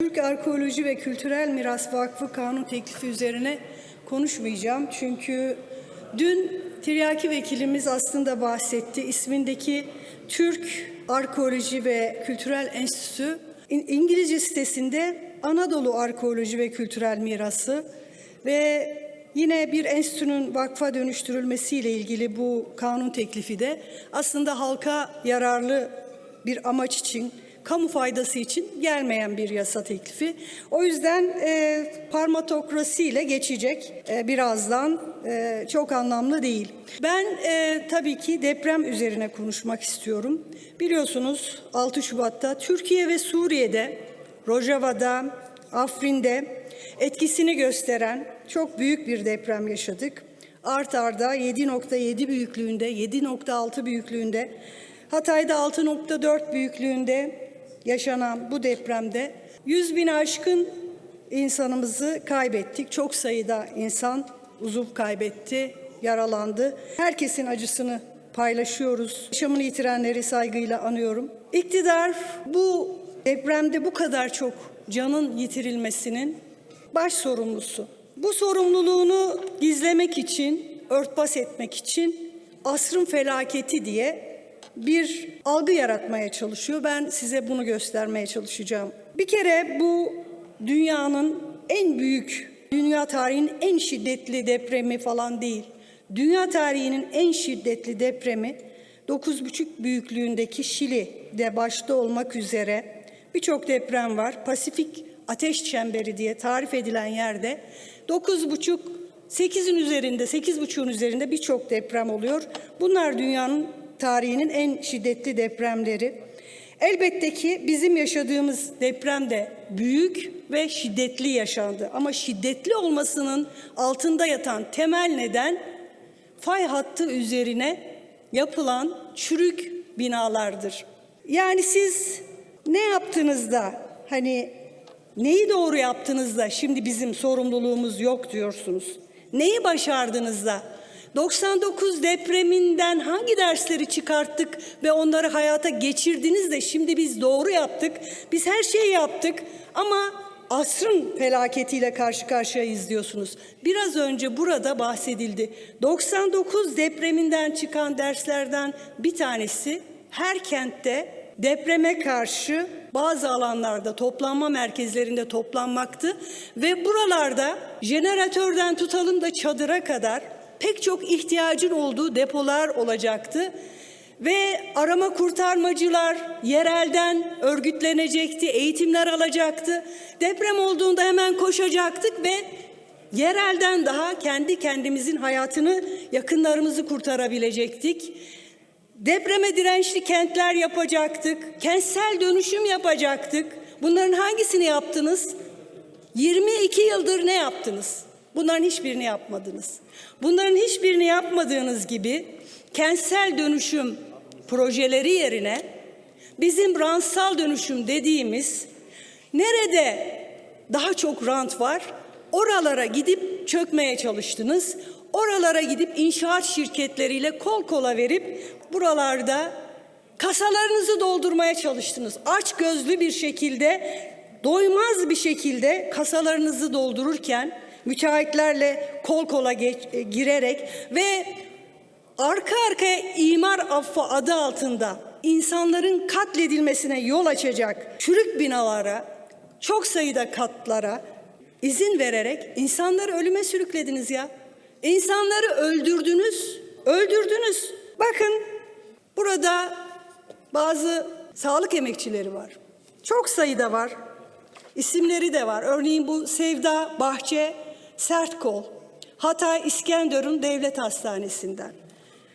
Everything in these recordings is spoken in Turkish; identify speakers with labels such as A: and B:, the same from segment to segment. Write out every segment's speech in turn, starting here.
A: Türk Arkeoloji ve Kültürel Miras Vakfı kanun teklifi üzerine konuşmayacağım. Çünkü dün Tiryaki vekilimiz aslında bahsetti. İsmindeki Türk Arkeoloji ve Kültürel Enstitüsü İn- İngilizce sitesinde Anadolu Arkeoloji ve Kültürel Mirası ve yine bir enstitünün vakfa dönüştürülmesiyle ilgili bu kanun teklifi de aslında halka yararlı bir amaç için, kamu faydası için gelmeyen bir yasa teklifi. O yüzden e, parmatokrasi ile geçecek e, birazdan e, çok anlamlı değil. Ben e, tabii ki deprem üzerine konuşmak istiyorum. Biliyorsunuz 6 Şubat'ta Türkiye ve Suriye'de, Rojava'da, Afrin'de etkisini gösteren çok büyük bir deprem yaşadık. Art arda 7.7 büyüklüğünde, 7.6 büyüklüğünde, Hatay'da 6.4 büyüklüğünde yaşanan bu depremde 100 bin aşkın insanımızı kaybettik. Çok sayıda insan uzuv kaybetti, yaralandı. Herkesin acısını paylaşıyoruz. Yaşamını yitirenleri saygıyla anıyorum. İktidar bu depremde bu kadar çok canın yitirilmesinin baş sorumlusu. Bu sorumluluğunu gizlemek için, örtbas etmek için asrın felaketi diye bir algı yaratmaya çalışıyor. Ben size bunu göstermeye çalışacağım. Bir kere bu dünyanın en büyük, dünya tarihinin en şiddetli depremi falan değil. Dünya tarihinin en şiddetli depremi 9,5 büyüklüğündeki Şili'de başta olmak üzere birçok deprem var. Pasifik ateş çemberi diye tarif edilen yerde 9,5 8'in üzerinde, 8,5'un üzerinde birçok deprem oluyor. Bunlar dünyanın tarihinin en şiddetli depremleri. Elbette ki bizim yaşadığımız deprem de büyük ve şiddetli yaşandı. Ama şiddetli olmasının altında yatan temel neden fay hattı üzerine yapılan çürük binalardır. Yani siz ne yaptığınızda hani neyi doğru yaptığınızda şimdi bizim sorumluluğumuz yok diyorsunuz. Neyi başardığınızda 99 depreminden hangi dersleri çıkarttık ve onları hayata geçirdiniz de şimdi biz doğru yaptık. Biz her şeyi yaptık ama asrın felaketiyle karşı karşıyayız diyorsunuz. Biraz önce burada bahsedildi. 99 depreminden çıkan derslerden bir tanesi her kentte depreme karşı bazı alanlarda toplanma merkezlerinde toplanmaktı ve buralarda jeneratörden tutalım da çadıra kadar pek çok ihtiyacın olduğu depolar olacaktı. Ve arama kurtarmacılar yerelden örgütlenecekti, eğitimler alacaktı. Deprem olduğunda hemen koşacaktık ve yerelden daha kendi kendimizin hayatını, yakınlarımızı kurtarabilecektik. Depreme dirençli kentler yapacaktık. Kentsel dönüşüm yapacaktık. Bunların hangisini yaptınız? 22 yıldır ne yaptınız? Bunların hiçbirini yapmadınız. Bunların hiçbirini yapmadığınız gibi kentsel dönüşüm projeleri yerine bizim rantsal dönüşüm dediğimiz nerede daha çok rant var oralara gidip çökmeye çalıştınız. Oralara gidip inşaat şirketleriyle kol kola verip buralarda kasalarınızı doldurmaya çalıştınız. Aç gözlü bir şekilde, doymaz bir şekilde kasalarınızı doldururken müteahhitlerle kol kola geç- e, girerek ve arka arkaya imar affı adı altında insanların katledilmesine yol açacak çürük binalara, çok sayıda katlara izin vererek insanları ölüme sürüklediniz ya. İnsanları öldürdünüz, öldürdünüz. Bakın burada bazı sağlık emekçileri var. Çok sayıda var. İsimleri de var. Örneğin bu Sevda Bahçe Sertkol, Hatay İskenderun Devlet Hastanesi'nden.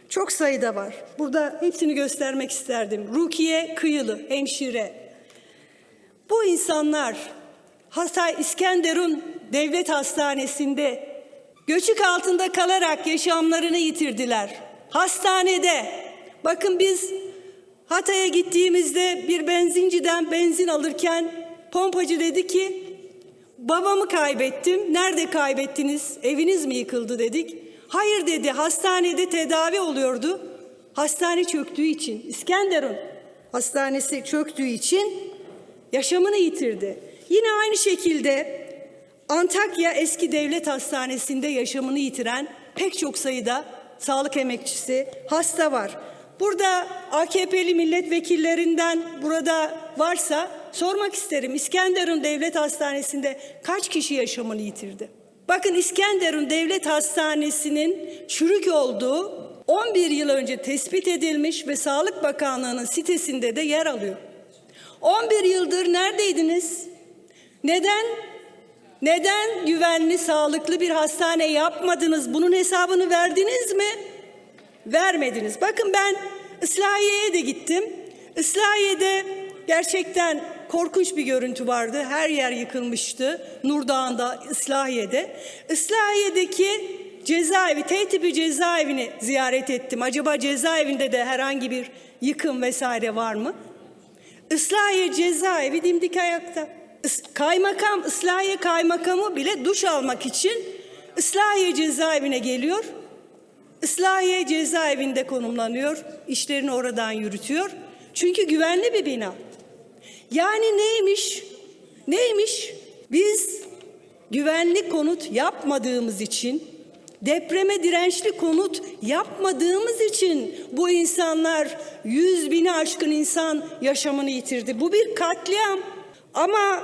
A: Çok sayıda var. Burada hepsini göstermek isterdim. Rukiye Kıyılı, hemşire. Bu insanlar Hatay İskenderun Devlet Hastanesi'nde göçük altında kalarak yaşamlarını yitirdiler. Hastanede. Bakın biz Hatay'a gittiğimizde bir benzinciden benzin alırken pompacı dedi ki babamı kaybettim. Nerede kaybettiniz? Eviniz mi yıkıldı dedik. Hayır dedi hastanede tedavi oluyordu. Hastane çöktüğü için İskenderun hastanesi çöktüğü için yaşamını yitirdi. Yine aynı şekilde Antakya Eski Devlet Hastanesi'nde yaşamını yitiren pek çok sayıda sağlık emekçisi, hasta var. Burada AKP'li milletvekillerinden burada varsa sormak isterim. İskenderun Devlet Hastanesi'nde kaç kişi yaşamını yitirdi? Bakın İskenderun Devlet Hastanesi'nin çürük olduğu 11 yıl önce tespit edilmiş ve Sağlık Bakanlığı'nın sitesinde de yer alıyor. 11 yıldır neredeydiniz? Neden neden güvenli, sağlıklı bir hastane yapmadınız? Bunun hesabını verdiniz mi? Vermediniz. Bakın ben Islahiye'ye de gittim. Islahiye'de gerçekten korkunç bir görüntü vardı. Her yer yıkılmıştı. Nurdağ'ında, Islahiye'de. Islahiye'deki cezaevi, T tipi cezaevini ziyaret ettim. Acaba cezaevinde de herhangi bir yıkım vesaire var mı? Islahiye cezaevi dimdik ayakta. Kaymakam, Islahiye kaymakamı bile duş almak için Islahiye cezaevine geliyor. Islahiye cezaevinde konumlanıyor, işlerini oradan yürütüyor. Çünkü güvenli bir bina. Yani neymiş? Neymiş? Biz güvenli konut yapmadığımız için, depreme dirençli konut yapmadığımız için bu insanlar yüz bini aşkın insan yaşamını yitirdi. Bu bir katliam. Ama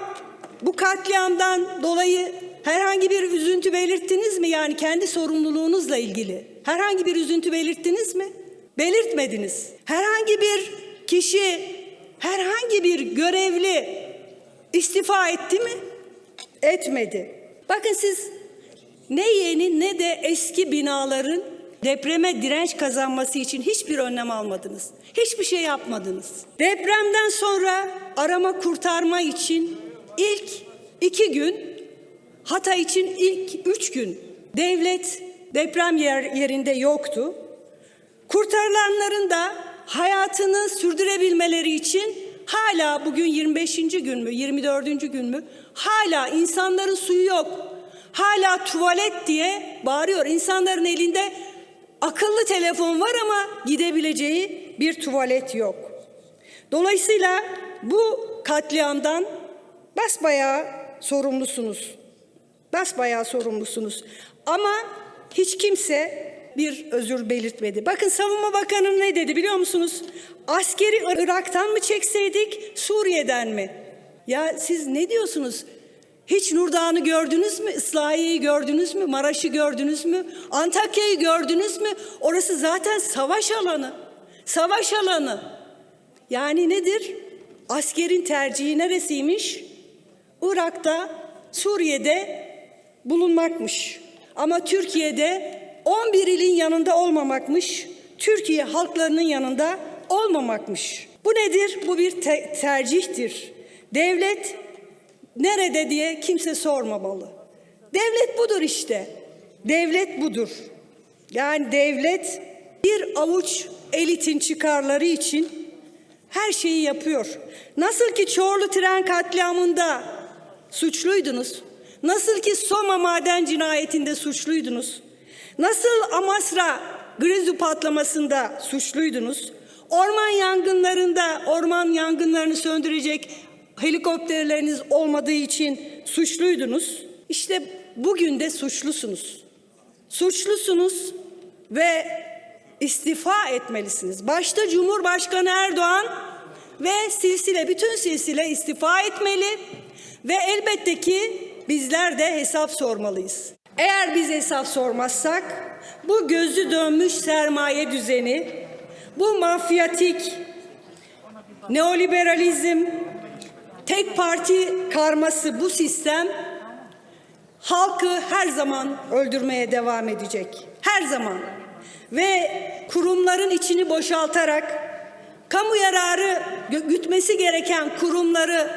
A: bu katliamdan dolayı herhangi bir üzüntü belirttiniz mi? Yani kendi sorumluluğunuzla ilgili. Herhangi bir üzüntü belirttiniz mi? Belirtmediniz. Herhangi bir kişi, herhangi bir görevli istifa etti mi? Etmedi. Bakın siz ne yeni ne de eski binaların depreme direnç kazanması için hiçbir önlem almadınız. Hiçbir şey yapmadınız. Depremden sonra arama kurtarma için ilk iki gün, Hatay için ilk üç gün devlet deprem yer, yerinde yoktu. Kurtarılanların da hayatını sürdürebilmeleri için hala bugün 25. gün mü, 24. gün mü? Hala insanların suyu yok. Hala tuvalet diye bağırıyor. İnsanların elinde akıllı telefon var ama gidebileceği bir tuvalet yok. Dolayısıyla bu katliamdan basbayağı sorumlusunuz. Basbayağı sorumlusunuz. Ama hiç kimse bir özür belirtmedi. Bakın Savunma Bakanı ne dedi biliyor musunuz? Askeri Irak'tan mı çekseydik, Suriye'den mi? Ya siz ne diyorsunuz? Hiç Nurdağ'ını gördünüz mü? Islahiye'yi gördünüz mü? Maraş'ı gördünüz mü? Antakya'yı gördünüz mü? Orası zaten savaş alanı. Savaş alanı. Yani nedir? Askerin tercihi neresiymiş? Irak'ta, Suriye'de bulunmakmış. Ama Türkiye'de 11 ilin yanında olmamakmış. Türkiye halklarının yanında olmamakmış. Bu nedir? Bu bir te- tercihtir. Devlet nerede diye kimse sormamalı. Devlet budur işte. Devlet budur. Yani devlet bir avuç elitin çıkarları için her şeyi yapıyor. Nasıl ki Çorlu tren katliamında suçluydunuz. Nasıl ki Soma maden cinayetinde suçluydunuz. Nasıl Amasra Grizu patlamasında suçluydunuz. Orman yangınlarında orman yangınlarını söndürecek helikopterleriniz olmadığı için suçluydunuz. İşte bugün de suçlusunuz. Suçlusunuz ve istifa etmelisiniz. Başta Cumhurbaşkanı Erdoğan ve silsile bütün silsile istifa etmeli ve elbette ki bizler de hesap sormalıyız. Eğer biz hesap sormazsak bu gözü dönmüş sermaye düzeni, bu mafyatik neoliberalizm, tek parti karması bu sistem halkı her zaman öldürmeye devam edecek. Her zaman. Ve kurumların içini boşaltarak kamu yararı gütmesi gereken kurumları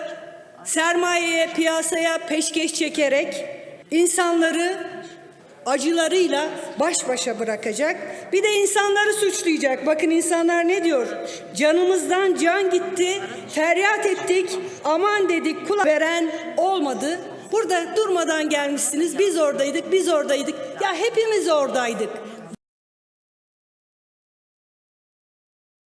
A: sermayeye, piyasaya peşkeş çekerek insanları acılarıyla baş başa bırakacak. Bir de insanları suçlayacak. Bakın insanlar ne diyor? Canımızdan can gitti, feryat ettik, aman dedik, kula veren olmadı. Burada durmadan gelmişsiniz. Biz oradaydık, biz oradaydık. Ya hepimiz oradaydık.